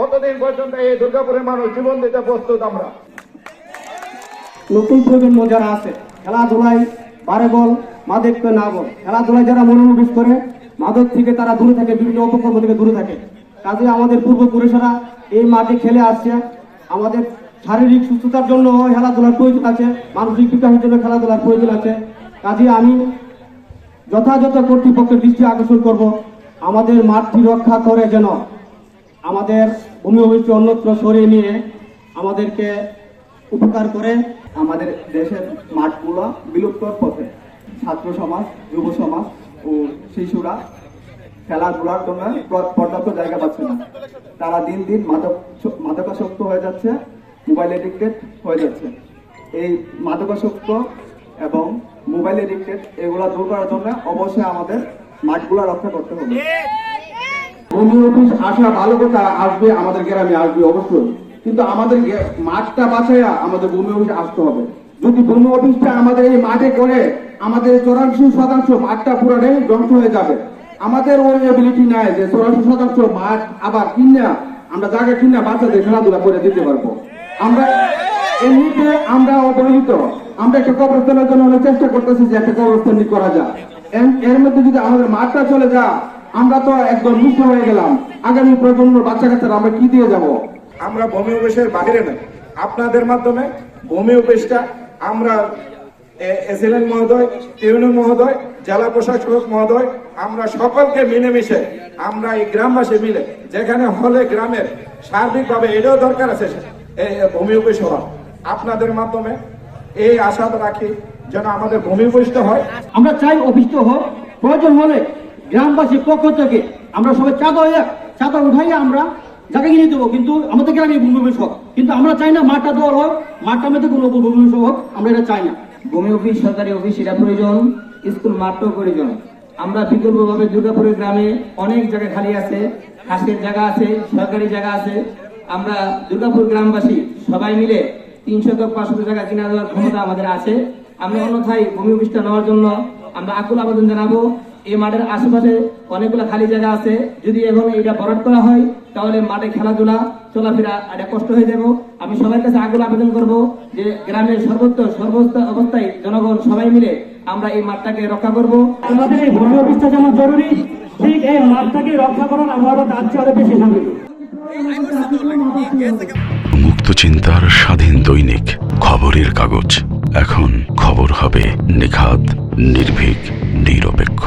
কতদিন পর্যন্ত এই দুর্গাপুরের মানুষ জীবন দিতে প্রস্তুত আমরা? নতুন প্রজন্ম যারা আছে, খেলাধুলায় বারে বল, মাদককে না বল, খেলাধুলায় যারা মনোনিবেশ করে, মাদক থেকে তারা দূরে থাকে, বিভিন্ন উপকর্ম থেকে দূরে থাকে। কাজে আমাদের পূর্বপুরুষেরা এই মাঠে খেলে আসছে। আমাদের শারীরিক সুস্থতার জন্য খেলাধুলার প্রয়োজন আছে, মানসিক বিকাশের জন্য খেলাধুলার প্রয়োজন আছে। কাজে আমি যথাযথ কর্তৃপক্ষের দৃষ্টি আকর্ষণ করব, আমাদের মাঠটি রক্ষা করে যেন আমাদের ভূমি অভিষ্ট অন্যত্র সরিয়ে নিয়ে আমাদেরকে উপকার করে আমাদের দেশের মাঠগুলো বিলুপ্তর পথে ছাত্র সমাজ, যুব সমাজ ও শিশুরা খেলাধুলার জন্য পর্যাপ্ত জায়গা পাচ্ছে না। তারা দিন দিন মাদক মাদকাসক্ত হয়ে যাচ্ছে, মোবাইল এডিক্টেড হয়ে যাচ্ছে। এই মাদকাসক্ত এবং মোবাইল এডিক্টেড এগুলো দূর করার জন্য অবশ্যই আমাদের মাঠগুলো রক্ষা করতে হবে। ভূমি অফিস আসা ভালো কথা, আসবে, আমাদের গ্রামে আসবে, অবশ্যই। কিন্তু আমাদের মাঠটা বাঁচাইয়া আমাদের ভূমি অফিস আসতে হবে। যদি ভূমি অফিসটা আমাদের এই মাঠে করে, আমাদের চৌরাশি শতাংশ মাঠটা পুরোটাই ধ্বংস হয়ে যাবে। আমাদের ওই এবিলিটি নাই যে চৌরাশি শতাংশ মাঠ আবার কিনা, আমরা জায়গা কিনা বাচ্চাদের খেলাধুলা করে দিতে পারব। আমরা এমনিতে আমরা অবহেলিত। আমরা একটা কবরস্থানের জন্য অনেক চেষ্টা করতেছি যে একটা কবরস্থান করা যায় এর- মধ্যে যদি আমাদের মাঠটা চলে যা আমরা তো একদম মুক্ত হয়ে গেলাম। আগামী প্রজন্ম বাচ্চা কাচ্চারা আমরা কি দিয়ে যাব? আমরা ভূমি অফিসের বাইরে নয় আপনাদের মাধ্যমে ভূমি অফিসটা আমরা এসিলেন মহোদয় ইউনিয়ন মহোদয় জেলা প্রশাসক মহোদয় আমরা সকলকে মিলেমিশে আমরা এই গ্রামবাসী মিলে যেখানে হলে গ্রামের সার্বিকভাবে এটাও দরকার আছে এই ভূমি অফিস হওয়া আপনাদের মাধ্যমে এই আশা রাখি যেন আমাদের ভূমি অফিসটা হয়। আমরা চাই অভিষ্ট হোক প্রয়োজন হলে গ্রামবাসীর পক্ষ থেকে আমরা সবাই চাঁদা হয়ে চাঁদা উঠাইয়া আমরা জায়গা কিনে দেবো কিন্তু আমাদের গ্রামে ভূমি হোক কিন্তু আমরা চাই না মাঠটা দেওয়ার হোক, মাঠটা মধ্যে কোনো ভূমি হোক, আমরা এটা চাই না। ভূমি অফিস, সরকারি অফিস, এটা প্রয়োজন, স্কুল মাঠটাও প্রয়োজন। আমরা বিকল্পভাবে দুর্গাপুরের গ্রামে অনেক জায়গা খালি আছে, হাসের জায়গা আছে, সরকারি জায়গা আছে। আমরা দুর্গাপুর গ্রামবাসী সবাই মিলে তিনশো তো পাঁচশো জায়গা কিনা দেওয়ার ক্ষমতা আমাদের আছে। আমরা অন্যথায় ভূমি অফিসটা নেওয়ার জন্য আমরা আকুল আবেদন জানাব। এই মাঠের আশেপাশে অনেকগুলো খালি জায়গা আছে। যদি এখন এটা ভরাট করা হয় তাহলে মাঠে খেলাধুলা চলাফেরা এটা কষ্ট হয়ে যাব। আমি সবার কাছে আগুন আবেদন করব যে গ্রামের সর্বত্র সর্বস্ত অবস্থায় জনগণ সবাই মিলে আমরা এই মাঠটাকে রক্ষা করব। আমাদের এই ভূমি অফিসটা যেমন জরুরি। ঠিক এই মাঠটাকে রক্ষা করার আমারও তার চেয়ে আরও বেশি জরুরি মুক্ত চিন্তার স্বাধীন দৈনিক খবরের কাগজ। এখন খবর হবে নিখাত নির্ভীক নিরপেক্ষ।